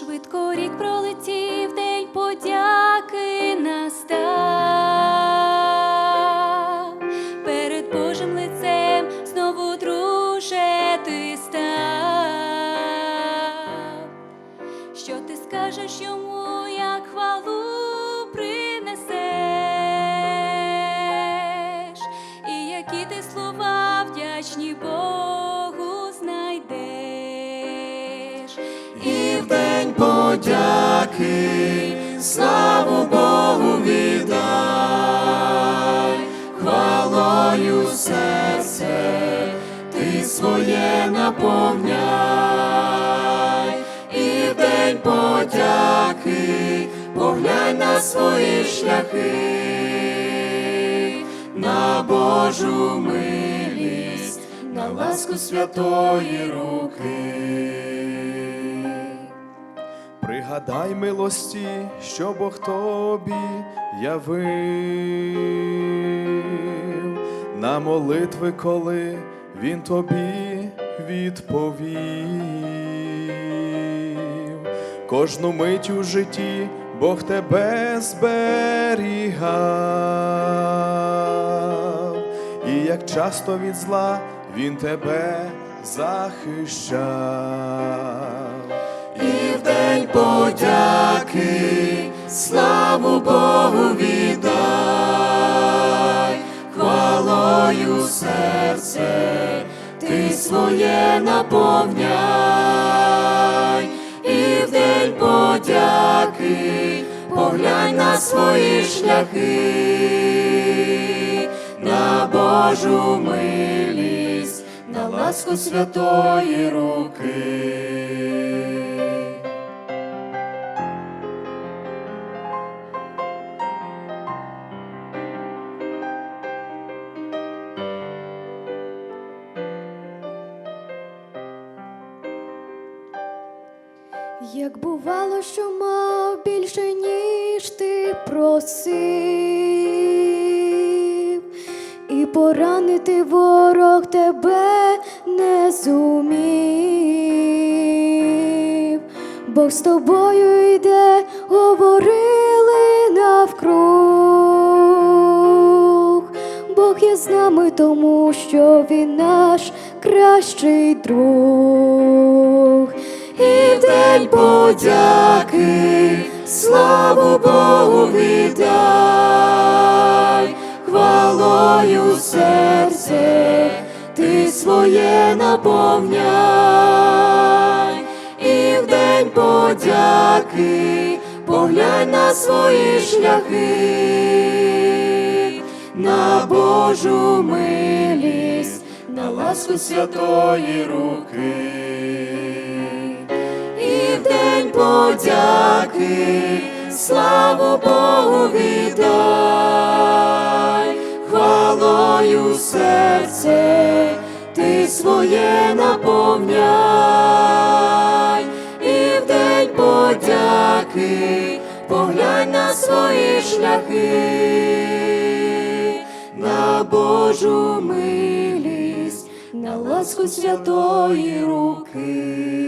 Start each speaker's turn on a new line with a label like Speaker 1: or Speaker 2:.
Speaker 1: Швидко рік пролетів, день подяки настав. Перед Божим лицем знову друже ти став. Що ти скажеш йому, як хвалу принесеш, і які ти слова вдячні Богу
Speaker 2: подяки славу Богу віддай, хвалою серце ти своє наповняй, і день подяки поглянь на свої шляхи, на Божу милість, на ласку святої руки.
Speaker 3: Пригадай милості, що Бог тобі явив, на молитви, коли Він тобі відповів. Кожну мить у житті Бог тебе зберігав, і як часто від зла Він тебе захищав.
Speaker 2: В день подяки. Славу Богу віддай, хвалою серце ти своє наповняй, і в день подяки поглянь на свої шляхи, на Божу милість, на ласку святої руки.
Speaker 4: Як бувало, що мав більше, ніж ти просив, і поранити ворог тебе не зумів, Бог з тобою йде, говорили навкруг. Бог є з нами, тому що він наш кращий друг.
Speaker 2: День подяки славу Богу віддай, хвалою серце ти своє наповняй, і в день подяки поглянь на свої шляхи, на Божу милість, на ласку святої руки. Подяки. Славу Богу віддай, хвалою серце ти своє наповняй, і в день подяки поглянь на свої шляхи, на Божу милість, на ласку святої руки.